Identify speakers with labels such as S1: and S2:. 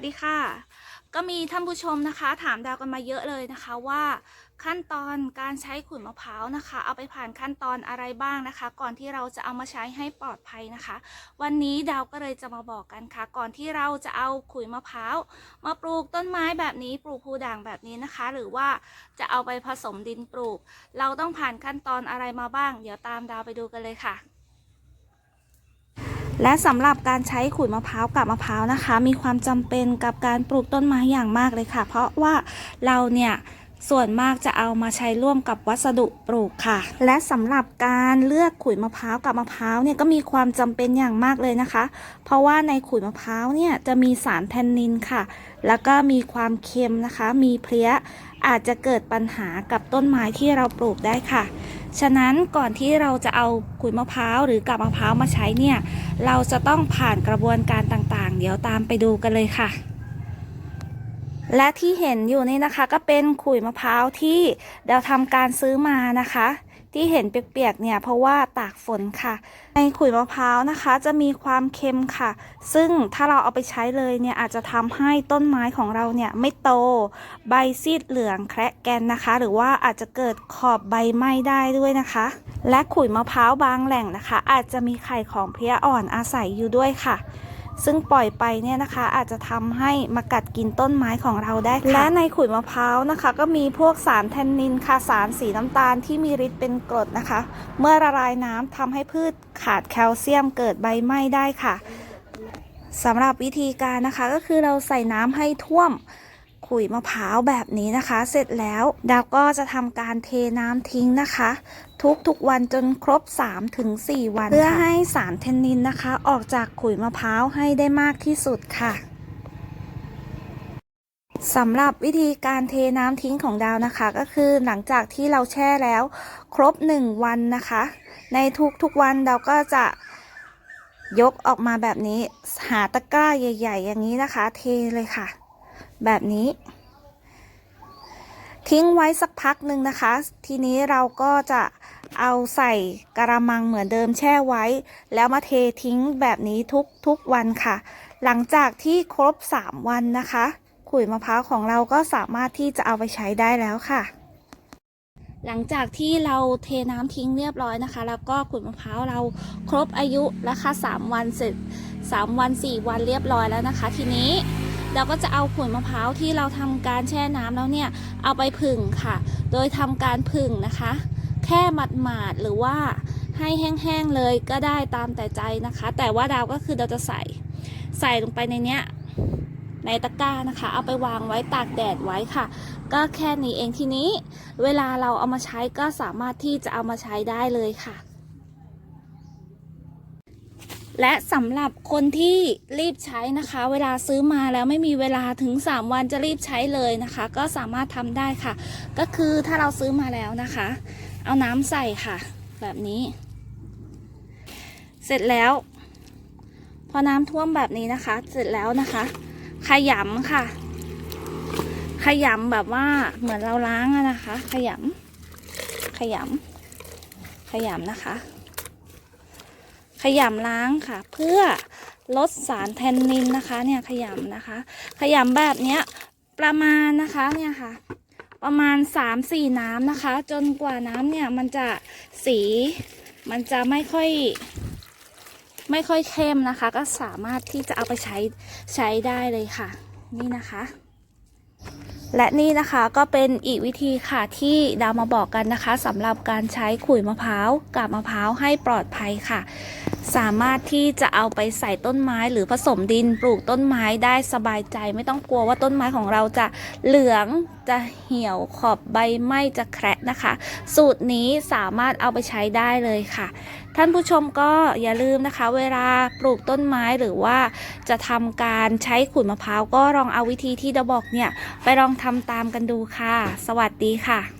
S1: สวัสดีค่ะ ก็มีท่านผู้ชมนะคะ ถามดาวกันมาเยอะเลยนะคะว่าขั้นตอนการใช้ขุยมะพร้าวนะคะ เอาไปผ่านขั้นตอนอะไรบ้างนะคะ ก่อนที่เราจะเอามาใช้ให้ปลอดภัยนะคะ วันนี้ดาวก็เลยจะมาบอกกันค่ะ ก่อนที่เราจะเอาขุยมะพร้าวมาปลูกต้นไม้แบบนี้ปลูกพูด่างแบบนี้นะคะ หรือว่าจะเอาไปผสมดินปลูก เราต้องผ่านขั้นตอนอะไรมาบ้าง เดี๋ยวตามดาวไปดูกันเลยค่ะ และสำหรับการใช้ขุยมะพร้าวกับมะพร้าวนะคะ มีความจำเป็นกับการปลูกต้นไม้อย่างมากเลยค่ะ เพราะว่าเราเนี่ยส่วนมากจะเอามาใช้ร่วมกับวัสดุปลูกค่ะ และสำหรับการเลือกขุยมะพร้าวกับมะพร้าวเนี่ยก็มีความจำเป็นอย่างมากเลยนะคะ เพราะว่าในขุยมะพร้าวเนี่ยจะมีสารแทนนินค่ะ แล้วก็มีความเค็มนะคะ มีเพลี้ยอาจจะเกิดปัญหากับต้นไม้ที่เราปลูกได้ค่ะ ฉะนั้นก่อนที่เราจะเอาขุยมะพร้าวหรือกับมะพร้าวมาใช้เนี่ย เราจะต้องผ่านกระบวนการต่างๆ เดี๋ยวตามไปดูกันเลยค่ะ และที่เห็นอยู่นี่นะคะ ก็เป็นขุยมะพร้าวที่เราทำการซื้อมานะคะ ที่เห็นเปียกๆเนี่ยเพราะว่าตากฝนค่ะ ในขุยมะพร้าวนะคะ จะมีความเค็มค่ะ ซึ่งถ้าเราเอาไปใช้เลยเนี่ยอาจจะทำให้ต้นไม้ของเราเนี่ยไม่โต ใบซีดเหลืองแคระแกนนะคะ หรือว่าอาจจะเกิดขอบใบไหม้ได้ด้วยนะคะ และขุยมะพร้าวบางแหล่งนะคะ อาจจะมีไข่ของเพลี้ยอ่อนอาศัยอยู่ด้วยค่ะ ซึ่งปล่อยไปเนี่ยนะคะอาจจะทำให้มากัดกินต้นไม้ของเราได้และในขุยมะพร้าวนะคะ ก็มีพวกสารแทนนินค่ะสารสีน้ำตาลที่มีฤทธิ์เป็นกรดนะคะ เมื่อละลายน้ำทำให้พืชขาดแคลเซียมเกิดใบไหม้ได้ค่ะสำหรับวิธีการนะคะก็คือเราใส่น้ำให้ท่วม ขุยมะพร้าวแบบนี้นะคะ เสร็จแล้วดาวก็จะทำการเทน้ำทิ้งนะคะ ทุกๆวันจนครบ 3-4 วัน เพื่อให้สารเทนนินนะคะ ออกจากขุยมะพร้าวให้ได้มากที่สุดค่ะสำหรับวิธีการเทน้ำทิ้งของดาวนะคะ ก็คือหลังจากที่เราแช่แล้วครบ 1 วันนะคะ ในทุกๆวันดาก็จะยกออกมาแบบนี้ หาตะกร้าใหญ่ ๆ อย่างนี้นะคะ เทเลยค่ะ แบบนี้ ทิ้งไว้สักพักหนึ่งนะคะ ทีนี้เราก็จะเอาใส่กระมังเหมือนเดิมแช่ไว้ แล้วมาเททิ้งแบบนี้ทุกทุกวันค่ะ หลังจากที่ครบ 3 วันนะคะ ขุยมะพร้าวของเราก็สามารถที่จะเอาไปใช้ได้แล้วค่ะหลังจากที่เราเทน้ำทิ้งเรียบร้อยนะคะ แล้วก็ขุยมะพร้าวเราครบอายุแล้วค่ะ3วันเสร็จ3วัน 4 วันเรียบร้อยแล้วนะคะ ทีนี้ เราก็จะเอาขุยมะพร้าวที่เราทำการแช่น้ำแล้วเนี่ยเอาไปผึ่งค่ะ โดยทำการผึ่งนะคะ แค่หมาดๆหรือว่าให้แห้งๆเลยก็ได้ตามแต่ใจนะคะ แต่ว่าดาวก็คือเราจะใส่ใส่ลงไปในเนี้ยในตะกร้านะคะ เอาไปวางไว้ตากแดดไว้ค่ะ ก็แค่นี้เองทีนี้ เวลาเราเอามาใช้ก็สามารถที่จะเอามาใช้ได้เลยค่ะ และสำหรับคนที่รีบใช้นะคะ เวลาซื้อมาแล้วไม่มีเวลาถึง 3 วันจะรีบใช้เลยนะคะ ก็สามารถทำได้ค่ะ ก็คือถ้าเราซื้อมาแล้วนะคะ เอาน้ำใส่ค่ะ แบบนี้ เสร็จแล้ว พอน้ำท่วมแบบนี้นะคะ เสร็จแล้วนะคะ ขยำค่ะ ขยำแบบว่าเหมือนเราล้างอะนะคะ ขยำขยำขยำนะคะ ขยำล้างค่ะ เพื่อลดสารแทนนินนะคะ เนี่ยขยำนะคะ ขยำแบบเนี้ยประมาณนะคะเนี่ยค่ะ ประมาณ 3 4 น้ำนะคะ จนกว่าน้ำเนี่ยมันจะสีมันจะไม่ค่อยไม่ค่อยเข้มนะคะ ก็สามารถที่จะเอาไปใช้ใช้ได้เลยค่ะ นี่นะคะ และนี่นะคะก็เป็นอีกวิธีค่ะที่ดาวมาบอกกันนะคะสำหรับการใช้ขุยมะพร้าวกับมะพร้าวให้ปลอดภัยค่ะ สามารถที่จะเอาไปใส่ต้นไม้หรือผสมดินปลูกต้นไม้ได้สบายใจ ไม่ต้องกลัวว่าต้นไม้ของเราจะเหลืองจะเหี่ยวขอบใบไหม้จะแคระนะคะ สูตรนี้สามารถเอาไปใช้ได้เลยค่ะ ท่านผู้ชมก็อย่าลืมนะคะ เวลาปลูกต้นไม้หรือว่าจะทำการใช้ขุยมะพร้าวก็ลองเอาวิธีที่ดาบอกเนี่ย ไปลองทำตามกันดูค่ะ สวัสดีค่ะ